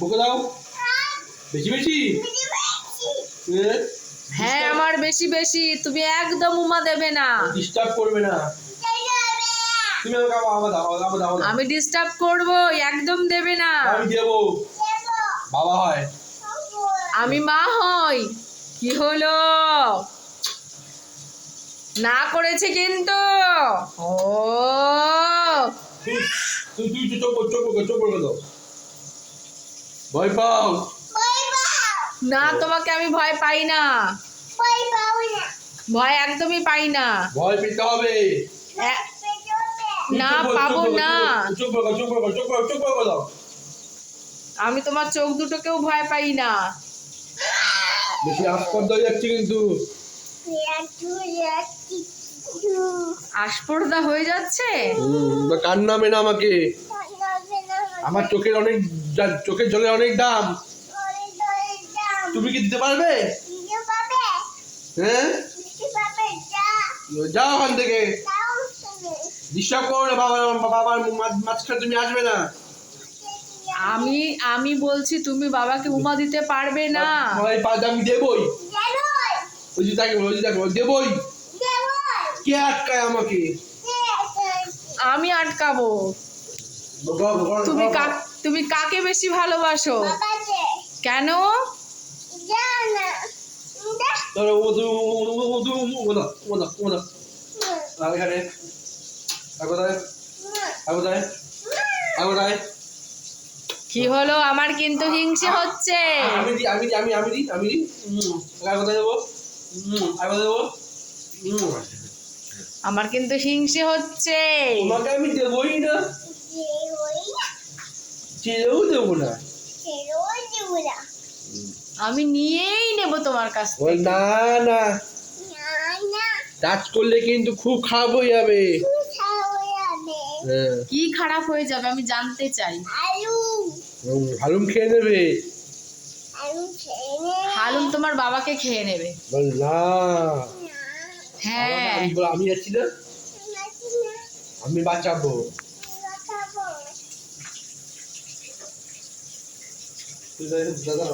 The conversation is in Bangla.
বকে দাও। বেশি বেশি? হ্যাঁ আমার বেশি বেশি। তুমি একদম উমা দেবে না। ডিস্টার্ব করবে না। তুমি আমাকে দাও দাও আমি ডিস্টার্ব করব একদম দেবে না। আমি দেবো। বাবা হয়। আমি মা হই। কি হলো? না করেছে কিন্তু। ও। তুই তুই চোখ চোখ চোখ চোখ করে। দাও ভয় পাও। না তোমাকে আমি ভয় পাই না। ভয় একদমই পাই না। ভয় পেতে হবে। না, পাবো না। আমি তোমার চোখ দুটোকেও ভয় পাই না। বেশি আস্পর্ধা হয়ে যাচ্ছে কিন্তু। আস্পর্দা হয়ে যাচ্ছে? বা কার নামে না আমাকে। আমার চোখের অনেক চোখের জলের অনেক দাম। তুমি কি দিতে পারবে? হ্যাঁ? যাও ওখান থেকে। ডিস্টার্ব করো না বাবা বাবার মাঝ- মাঝখানে তুমি আসবে না। আমি আমি বলছি তুমি বাবাকে উমা দিতে পারবে না। সবাই পাঁচ আমি দেবই। ওই যে তাকে ওই যে দেবই। কে আটকায় আমাকে? আমি আটকাবো। তুমি কাক তুমি কাকে বেশি ভালোবাসো? কেন? কি হলো? আমার কিন্তু হিংসে হচ্ছে। আমি দি আমি দি আমি আমি দি আমি দি। হুম আর কোথায় দেবো কোথায় দেবো আমার কিন্তু হিংসে হচ্ছে। তোমাকে আমি দেবই না। চেয়েও দেবো না। আমি নিয়েই নেব তোমার কাছ থেকে। না না। টাচ করলে কিন্তু খুব খারাপ হয়ে যাবে। হ্যাঁ। কি খারাপ হয়ে যাবে আমি জানতে চাই। হালুম খেয়ে নেবে। হালুম তোমার বাবাকে খেয়ে নেবে। না। হ্যাঁ। আমি বল, আমি যাচ্ছি না। আমি বাঁচাবো। তুই দাদা